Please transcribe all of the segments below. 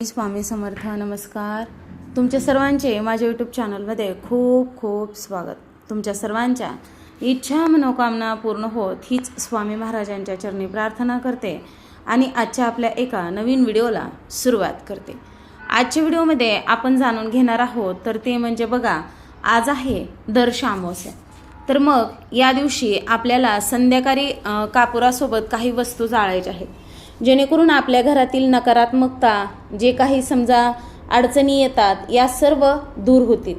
स्वामी समर्थ नमस्कार. तुमच्या सर्वांचे माझ्या यूट्यूब चॅनलमध्ये खूप खूप स्वागत. तुमच्या सर्वांच्या इच्छा मनोकामना पूर्ण होत हीच स्वामी महाराजांच्या चरणी प्रार्थना करते आणि आजच्या आपल्या एका नवीन व्हिडिओला सुरुवात करते. आजच्या व्हिडिओमध्ये आपण जाणून घेणार आहोत तर ते म्हणजे बघा आज आहे दर अमावस्या तर मग या दिवशी आपल्याला संध्याकाळी कापुरासोबत काही वस्तू जाळायच्या आहेत. जेणेकरून आपल्या घरातील नकारात्मकता जे काही समजा अडचणी येतात या सर्व दूर होतील.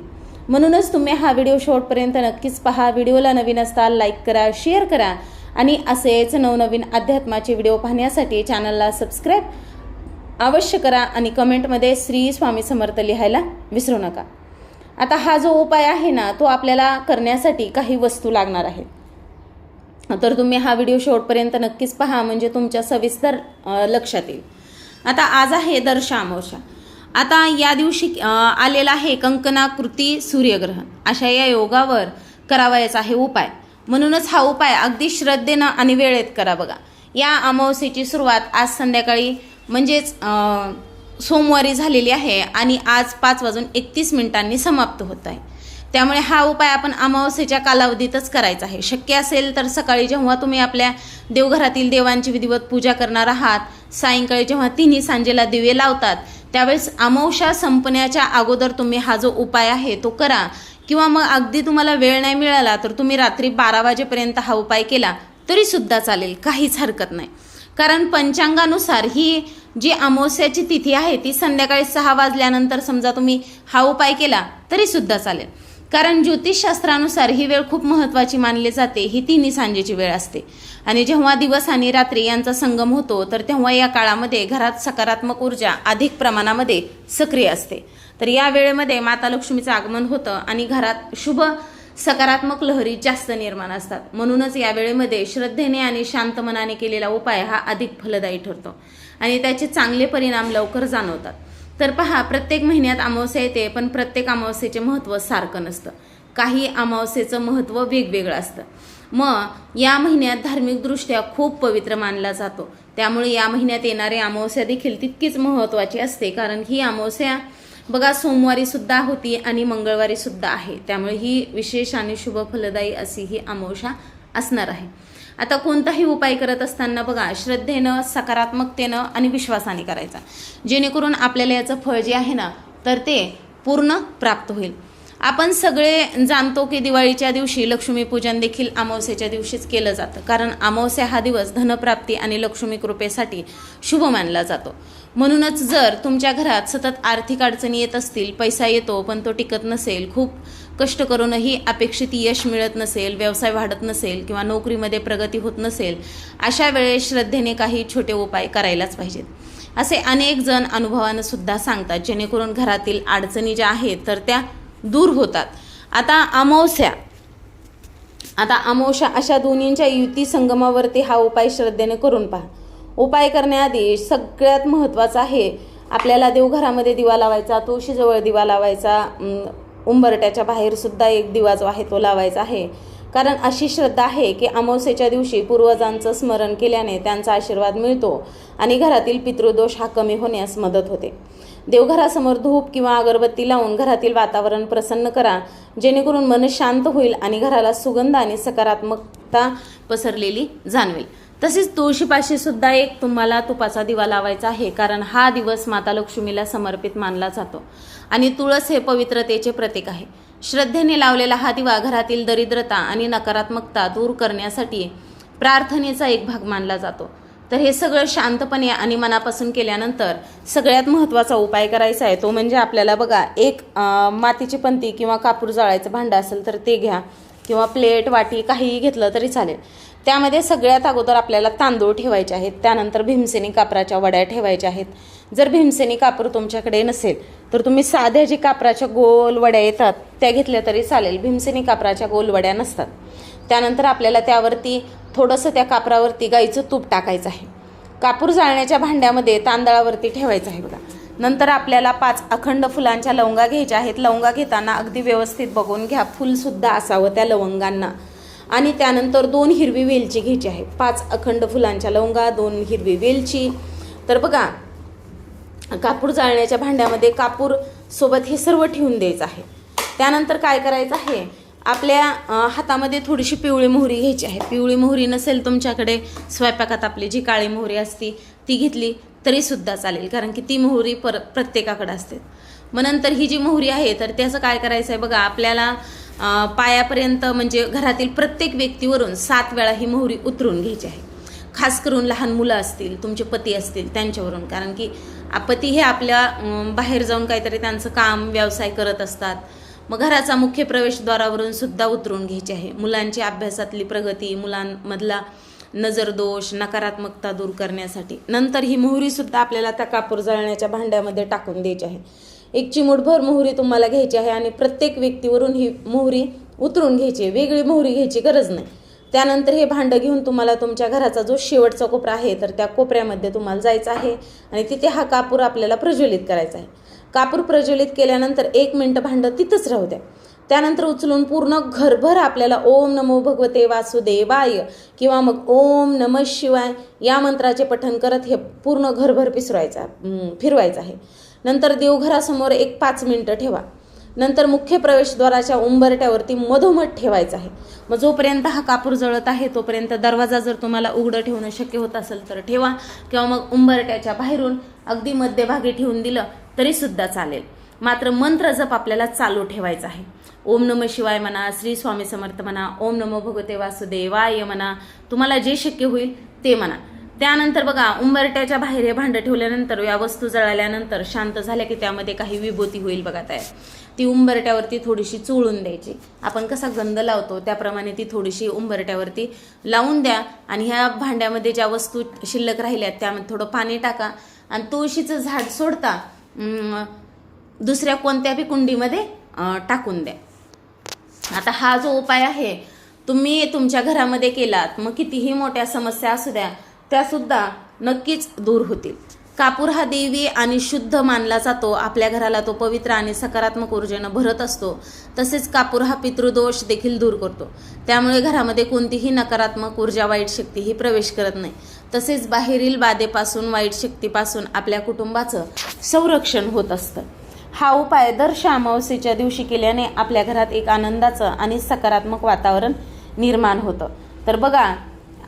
म्हणूनच तुम्ही हा व्हिडिओ शेवटपर्यंत नक्कीच पहा. व्हिडिओला नवीन असताल लाईक करा शेअर करा. आणि असेच नवनवीन अध्यात्माचे व्हिडिओ पाहण्यासाठी चॅनलला सबस्क्राईब अवश्य करा आणि कमेंटमध्ये श्री स्वामी समर्थ लिहायला विसरू नका. आता हा जो उपाय आहे ना तो आपल्याला करण्यासाठी काही वस्तू लागणार आहेत. तर तुम्ही हा व्हिडिओ शेवटपर्यंत नक्कीच पहा म्हणजे तुमच्या सविस्तर लक्षात येईल. आता आज आहे दर्शा अमावस्या आता या दिवशी आलेला आहे कंकणाकृती सूर्यग्रहण. अशा या योगावर करावायचा आहे उपाय. म्हणूनच हा उपाय अगदी श्रद्धेनं आणि वेळेत करा बघा. या अमावस्येची सुरुवात आज संध्याकाळी म्हणजेच सोमवारी झालेली आहे आणि आज पाच वाजून एकतीस मिनिटांनी समाप्त होत आहे. त्यामुळे हा उपाय आपण अमावस्येच्या कालावधीतच करायचा आहे. शक्य असेल तर सकाळी जेव्हा तुम्ही आपल्या देवघरातील देवांची विधिवत पूजा करणार आहात सायंकाळी जेव्हा तिन्ही सांजेला दिवे लावतात त्यावेळेस अमावस्या संपण्याच्या अगोदर तुम्ही हा जो उपाय आहे तो करा. किंवा मग अगदी तुम्हाला वेळ नाही मिळाला तर तुम्ही रात्री बारा वाजेपर्यंत हा उपाय केला तरीसुद्धा चालेल काहीच हरकत नाही. कारण पंचांगानुसार ही जी अमावस्याची तिथी आहे ती संध्याकाळी सहा वाजल्यानंतर समजा तुम्ही हा उपाय केला तरीसुद्धा चालेल. कारण ज्योतिषशास्त्रानुसार ही वेळ खूप महत्त्वाची मानली जाते ही तिन्ही सांजेची वेळ असते. आणि जेव्हा दिवस आणि रात्री यांचा संगम होतो तर तेव्हा या काळामध्ये घरात सकारात्मक ऊर्जा अधिक प्रमाणामध्ये सक्रिय असते. तर या वेळेमध्ये माता लक्ष्मीचं आगमन होतं आणि घरात शुभ सकारात्मक लहरी जास्त निर्माण असतात. म्हणूनच या वेळेमध्ये श्रद्धेने आणि शांत मनाने केलेला उपाय हा अधिक फलदायी ठरतो. आणि त्याचे चांगले परिणाम लवकर जाणवतात. तर पहा प्रत्येक महिन्यात अमावस्या येते पण प्रत्येक अमावस्येचे महत्त्व सारखं नसतं. काही अमावस्येचं महत्त्व वेगवेगळं असतं. मग या महिन्यात धार्मिकदृष्ट्या खूप पवित्र मानला जातो. त्यामुळे या महिन्यात येणारी अमावस्या देखील तितकीच महत्त्वाची असते कारण ही अमावस्या बघा सोमवारी सुद्धा होती आणि मंगळवारी सुद्धा आहे. त्यामुळे ही विशेष आणि शुभ फलदायी अशी ही अमावस्या असणार आहे. आता कोणताही उपाय करत असताना बघा श्रद्धेनं सकारात्मकतेनं आणि विश्वासाने करायचा. जेणेकरून आपल्याला याचं फळ जे आहे ना तर ते पूर्ण प्राप्त होईल. आपण सगळे जाणतो की दिवाळीच्या दिवशी लक्ष्मीपूजन देखील अमावस्येच्या दिवशीच केलं जातं. कारण अमावस्या हा दिवस धनप्राप्ती आणि लक्ष्मी कृपेसाठी शुभ मानला जातो. म्हणूनच जर तुमच्या घरात सतत आर्थिक अडचणी येत असतील पैसा येतो पण तो टिकत नसेल खूप कष्ट करूनही अपेक्षित यश मिळत नसेल व्यवसाय वाढत नसेल किंवा नोकरीमध्ये प्रगती होत नसेल अशा वेळेस श्रद्धेने काही छोटे उपाय करायलाच पाहिजेत. असे अनेक जण अनुभवानं सुद्धा सांगतात जेणेकरून घरातील अडचणी ज्या आहेत तर त्या दूर होतात. आता अमावस्या. आता अमावस्या अशा दोन्हींच्या युती संगमावरती हा उपाय श्रद्धेने करून पहा. उपाय करण्याआधी सगळ्यात महत्त्वाचा आहे आपल्याला देवघरामध्ये दिवा लावायचा तुळशीजवळ दिवा लावायचा उंबरट्याच्या बाहेर सुद्धा एक दिवा जो आहे तो लावायचा आहे. कारण अशी श्रद्धा आहे की अमावस्येच्या दिवशी पूर्वजांचं स्मरण केल्याने त्यांचा आशीर्वाद मिळतो आणि घरातील पितृदोष हा कमी होण्यास मदत होते. देवघरासमोर धूप किंवा अगरबत्ती लावून घरातील वातावरण प्रसन्न करा जेणेकरून मन शांत होईल आणि घराला सुगंध आणि सकारात्मकता पसरलेली जाणवेल. तसेच तुळशीपाशी सुद्धा एक तुम्हाला तुपाचा दिवा लावायचा आहे कारण हा दिवस माता लक्ष्मीला समर्पित मानला जातो. आणि तुळस हे पवित्रतेचे प्रतीक आहे. श्रद्धेने लावलेला हा दिवा घरातील दरिद्रता आणि नकारात्मकता दूर करण्यासाठी प्रार्थनेचा एक भाग मानला जातो. तर हे सगळं शांतपणे आणि मनापासून केल्यानंतर सगळ्यात महत्त्वाचा उपाय करायचा आहे तो म्हणजे आपल्याला बघा एक मातीची पंती किंवा कापूर जाळायचं भांडं असेल तर ते घ्या किंवा प्लेट वाटी काहीही घेतलं तरी चालेल. त्यामध्ये सगळ्यात अगोदर आपल्याला तांदूळ ठेवायचे आहेत. त्यानंतर भीमसेनी कापराच्या वड्या ठेवायच्या आहेत. जर भीमसेनी कापूर तुमच्याकडे नसेल तर तुम्ही साध्या जी कापराच्या गोल वड्या येतात त्या घेतल्या तरी चालेल. भीमसेनी कापराच्या गोल वड्या नसतात. त्यानंतर आपल्याला त्यावरती थोडंसं त्या कापरावरती गाईचं तूप टाकायचं आहे. कापूर जाळण्याच्या भांड्यामध्ये तांदळावरती ठेवायचं आहे बघा. नंतर आपल्याला पाच अखंड फुलांच्या लवंगा घ्यायच्या आहेत. लवंगा घेताना अगदी व्यवस्थित बघून घ्या. फुलसुद्धा असावं त्या लवंगांना. आणि त्यानंतर दोन हिरवी वेलची घ्यायची आहे. पाच अखंड फुलांच्या लवंगा दोन हिरवी वेलची. तर बघा कापूर जाळण्याच्या भांड्यामध्ये कापूर सोबत हे सर्व ठेवून द्यायचं आहे. त्यानंतर काय करायचं आहे? आपल्या हातामध्ये थोडीशी पिवळी मोहरी घ्यायची आहे. पिवळी मोहरी नसेल तुमच्याकडे स्वयंपाकात आपली जी काळी मोहरी असती ती घेतली तरीसुद्धा चालेल कारण की ती मोहरी पर प्रत्येकाकडे असते. मग नंतर ही जी मोहरी आहे तर त्याचं काय करायचं आहे बघा आपल्याला पायापर्यंत म्हणजे घरातील प्रत्येक व्यक्तीवरून सात वेळा ही मोहरी उतरून घ्यायची आहे. खास करून लहान मुलं असतील तुमचे पती असतील त्यांच्यावरून. कारण की पती हे आपल्या बाहेर जाऊन काहीतरी त्यांचं काम व्यवसाय करत असतात. मग घराचा मुख्य प्रवेशद्वारावरून सुद्धा उतरून घ्यायची आहे. मुलांची अभ्यासातली प्रगती मुलांमधला नजर दोष नकारात्मकता दूर करण्यासाठी. नंतर ही मोहरीसुद्धा आपल्याला त्या कापूर जळण्याच्या भांड्यामध्ये टाकून द्यायची आहे. एक चिमूटभर मोहरी तुम्हाला घ्यायची आहे आणि प्रत्येक व्यक्तीवरून ही मोहरी उतरून घ्यायची आहे. वेगळी मोहरी घ्यायची गरज नाही. त्यानंतर हे भांडं घेऊन तुम्हाला तुमच्या घराचा जो शेवटचा कोपरा आहे तर त्या कोपऱ्यामध्ये तुम्हाला जायचं आहे आणि तिथे हा कापूर आपल्याला प्रज्वलित करायचा आहे. कापूर प्रज्वलित केल्यानंतर एक मिनटं भांडं तिथंच राहू द्या. त्यानंतर उचलून पूर्ण घरभर आपल्याला ओम नमो भगवते वासुदेवाय किंवा मग ओम नम शिवाय या मंत्राचे पठण करत हे पूर्ण घरभर पिसवायचं फिरवायचं आहे. नंतर देवघरासमोर एक पाच मिनटं ठेवा. नंतर मुख्य प्रवेशद्वाराच्या उंबरट्यावरती मधोमध ठेवायचं आहे. मग जोपर्यंत हा कापूर जळत आहे तोपर्यंत दरवाजा जर तुम्हाला उघडं ठेवणं शक्य होत असेल तर ठेवा किंवा मग उंबरट्याच्या बाहेरून अगदी मध्यभागी ठेवून दिलं तरीसुद्धा चालेल. मात्र मंत्र जप आपल्याला चालू ठेवायचा आहे. ओम नम शिवाय म्हणा श्री स्वामी समर्थ म्हणा ओम नमो भगवते वासुदेवाय म्हणा तुम्हाला जे शक्य होईल ते म्हणा. त्यानंतर बघा उंबरट्याच्या बाहेर हे भांडं ठेवल्यानंतर या वस्तू जळाल्यानंतर शांत झाल्या की त्यामध्ये काही विभूती होईल बघा तयार ती उंबरट्यावरती थोडीशी चोळून द्यायची. आपण कसा गंध लावतो त्याप्रमाणे ती थोडीशी उंबरट्यावरती लावून द्या आणि ह्या भांड्यामध्ये ज्या वस्तू शिल्लक राहिल्यात त्यामध्ये थोडं पाणी टाका आणि तुळशीचं झाड सोडता दुसऱ्या दुसऱ्या कोणत्याही कुंडीमध्ये टाकून द्या. आता हा जो उपाय आहे तुम्ही तुमच्या घरामध्ये केलात मग कितीही मोठ्या समस्या असू द्या त्यासुद्धा नक्कीच दूर होतील. कापूर हा देवी आणि शुद्ध मानला जातो. आपल्या घराला तो पवित्र आणि सकारात्मक ऊर्जेनं भरत असतो. तसेच कापूर हा पितृदोष देखील दूर करतो. त्यामुळे घरामध्ये कोणतीही नकारात्मक ऊर्जा वाईट शक्ती ही प्रवेश करत नाही. तसेच बाहेरील बाधेपासून वाईट शक्तीपासून आपल्या कुटुंबाचं संरक्षण होत असतं. हा उपाय दर अमावस्येच्या दिवशी केल्याने आपल्या घरात एक आनंदाचं आणि सकारात्मक वातावरण निर्माण होतं. तर बघा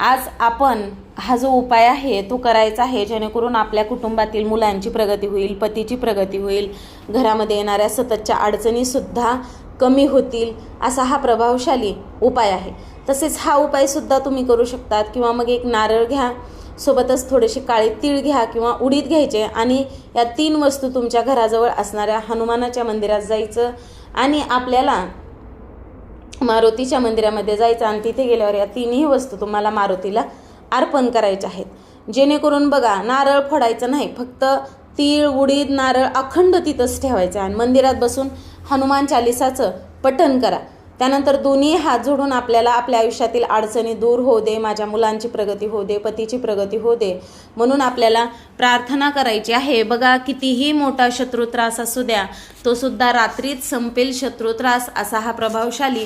आज आपण हा जो उपाय आहे तो करायचा आहे जेणेकरून आपल्या कुटुंबातील मुलांची प्रगती होईल पतीची प्रगती होईल घरामध्ये येणाऱ्या सततच्या अडचणीसुद्धा कमी होतील असा हा प्रभावशाली उपाय आहे. तसेच हा उपायसुद्धा तुम्ही करू शकतात किंवा मग एक नारळ घ्या सोबतच थोडेसे काळे तीळ घ्या किंवा उडीद घ्यायचे आणि या तीन वस्तू तुमच्या घराजवळ असणाऱ्या हनुमानाच्या मंदिरात जायचं आणि आपल्याला मारुतीच्या मंदिरामध्ये जायचं आणि तिथे गेल्यावर या तिन्ही वस्तू तुम्हाला मारुतीला अर्पण करायच्या आहेत. जेणेकरून बघा नारळ फोडायचं नाही फक्त तीळ उडीद नारळ अखंड तिथंच ठेवायचं आणि मंदिरात बसून हनुमान चालिसाचं पठण करा. त्यानंतर दोन्ही हात जोडून आपल्याला आपल्या आयुष्यातील अडचणी दूर होऊ दे माझ्या मुलांची प्रगती होऊ दे पतीची प्रगती होऊ दे म्हणून आपल्याला प्रार्थना करायची आहे. बघा कितीही मोठा शत्रुत्रास असू द्या तो सुद्धा रात्रीत संपेल. शत्रुत्रास असा हा प्रभावशाली